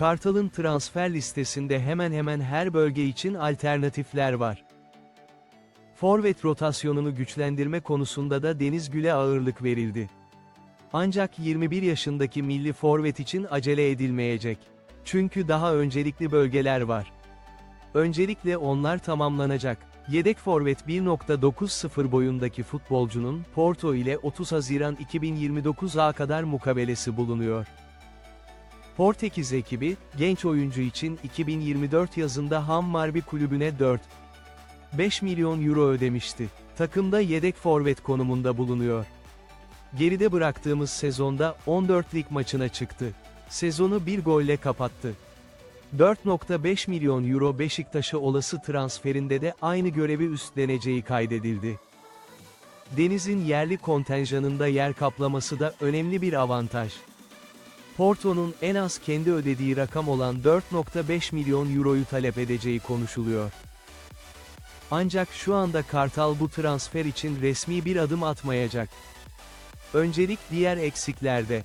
Kartal'ın transfer listesinde hemen hemen her bölge için alternatifler var. Forvet rotasyonunu güçlendirme konusunda da Deniz Gül'e ağırlık verildi. Ancak 21 yaşındaki milli forvet için acele edilmeyecek. Çünkü daha öncelikli bölgeler var. Öncelikle onlar tamamlanacak. Yedek forvet 1.90 boyundaki futbolcunun Porto ile 30 Haziran 2029'a kadar mukabelesi bulunuyor. Portekiz ekibi, genç oyuncu için 2024 yazında Hammarby kulübüne 4 5 milyon euro ödemişti. Takımda yedek forvet konumunda bulunuyor. Geride bıraktığımız sezonda 14 lig maçına çıktı. Sezonu bir golle kapattı. 4.5 milyon euro Beşiktaş'a olası transferinde de aynı görevi üstleneceği kaydedildi. Deniz'in yerli kontenjanında yer kaplaması da önemli bir avantaj. Porto'nun en az kendi ödediği rakam olan 4.5 milyon euroyu talep edeceği konuşuluyor. Ancak şu anda Kartal bu transfer için resmi bir adım atmayacak. Öncelik diğer eksiklerde.